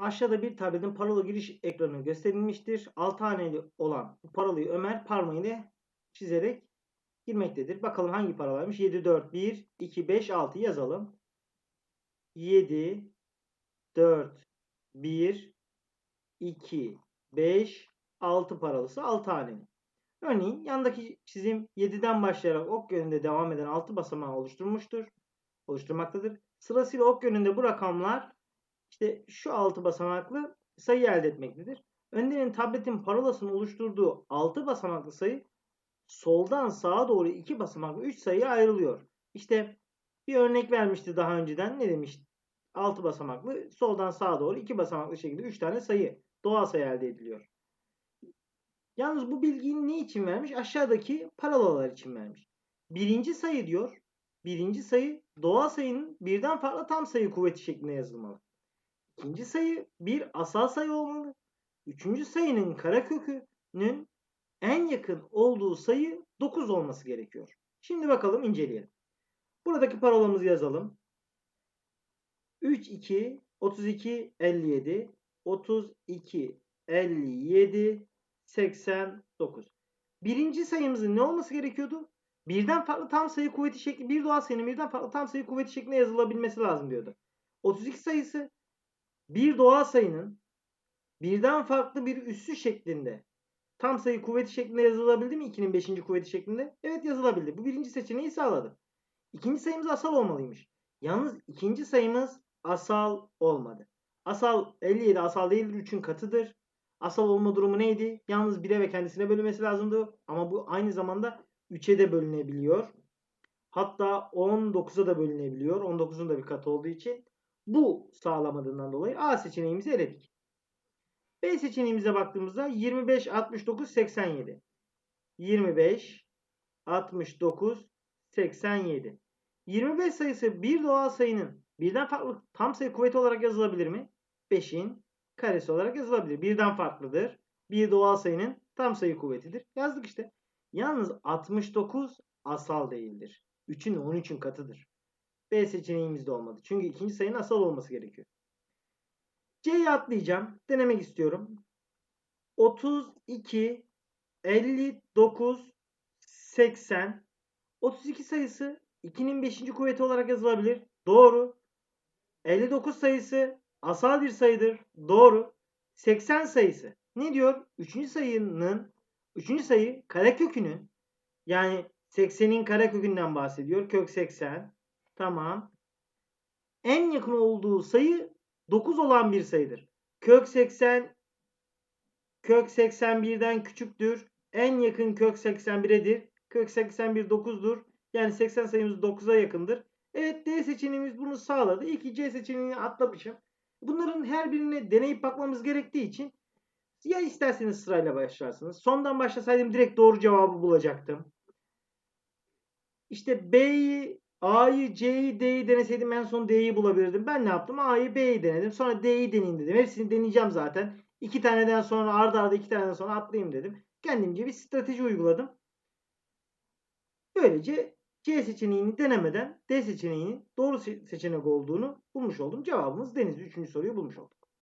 Aşağıda bir tabletin parola giriş ekranı gösterilmiştir. 6 haneli olan bu parolayı Ömer parmağıyla çizerek girmektedir. Bakalım hangi parolaymış? 7, 4, 1, 2, 5, 6 yazalım. 7, 4, 1, 2, 5, 6 paralısı 6 haneli. Örneğin yandaki çizim 7'den başlayarak ok yönünde devam eden 6 basamağı oluşturmuştur. Oluşturmaktadır. Sırasıyla ok yönünde bu rakamlar işte şu 6 basamaklı sayı elde etmektedir. Önder'in tabletin parolasını oluşturduğu 6 basamaklı sayı soldan sağa doğru 2 basamaklı 3 sayıya ayrılıyor. İşte bir örnek vermişti daha önceden. Ne demiş? 6 basamaklı soldan sağa doğru 2 basamaklı şekilde 3 tane sayı doğal sayı elde ediliyor. Yalnız bu bilgiyi ne için vermiş? Aşağıdaki paralelalar için vermiş. Birinci sayı diyor. Birinci sayı doğal sayının birden farklı tam sayı kuvveti şeklinde yazılmalı. İkinci sayı bir asal sayı olmalı. Üçüncü sayının karekökünün en yakın olduğu sayı 9 olması gerekiyor. Şimdi bakalım inceleyelim. Buradaki parolamızı yazalım. 3, 2, 32, 57, 32, 57, 89. Birinci sayımızın ne olması gerekiyordu? Birden farklı tam sayı kuvveti şekli, bir doğal sayının birden farklı tam sayı kuvveti şeklinde yazılabilmesi lazım diyordu. 32 sayısı bir doğal sayının birden farklı bir üssü şeklinde tam sayı kuvveti şeklinde yazılabildi mi? 2'nin 5. kuvveti şeklinde. Evet yazılabildi. Bu birinci seçeneği sağladı. İkinci sayımız asal olmalıymış. Yalnız ikinci sayımız asal olmadı. Asal 57 asal değildir. 3'ün katıdır. Asal olma durumu neydi? Yalnız 1'e ve kendisine bölünmesi lazımdı. Ama bu aynı zamanda 3'e de bölünebiliyor. Hatta 19'a da bölünebiliyor. 19'un da bir katı olduğu için. Bu sağlamadığından dolayı A seçeneğimizi eledik. B seçeneğimize baktığımızda 25, 69, 87. 25, 69, 87. 25 sayısı bir doğal sayının birden farklı tam sayı kuvveti olarak yazılabilir mi? 5'in karesi olarak yazılabilir. Birden farklıdır. Bir doğal sayının tam sayı kuvvetidir. Yazdık işte. Yalnız 69 asal değildir. 3'ün 13'ün katıdır. B seçeneğimiz de olmadı. Çünkü ikinci sayının asal olması gerekiyor. C'yi atlayacağım. Denemek istiyorum. 32, 59, 80. 32 sayısı 2'nin 5. kuvveti olarak yazılabilir. Doğru. 59 sayısı asal bir sayıdır. Doğru. 80 sayısı. Ne diyor? 3. sayının 3. sayı karekökünün yani 80'in karekökünden bahsediyor. Kök 80. Tamam. En yakın olduğu sayı 9 olan bir sayıdır. Kök 80 kök 81'den küçüktür. En yakın kök 81'edir. Kök 81 9'dur. Yani 80 sayımız 9'a yakındır. Evet D seçeneğimiz bunu sağladı. İlk C seçeneğini atlamışım. Bunların her birine deneyip bakmamız gerektiği için ya isterseniz sırayla başlarsınız. Sondan başlasaydım direkt doğru cevabı bulacaktım. İşte B'yi, A'yı, C'yi, D'yi deneseydim en son D'yi bulabilirdim. Ben ne yaptım? A'yı, B'yi denedim. Sonra D'yi deneyim dedim. Hepsini deneyeceğim zaten. İki taneden sonra arda arda iki taneden sonra atlayayım dedim. Kendimce bir strateji uyguladım. Böylece C seçeneğini denemeden D seçeneğinin doğru seçenek olduğunu bulmuş oldum. Cevabımız Denizli 3. soruyu bulmuş olduk.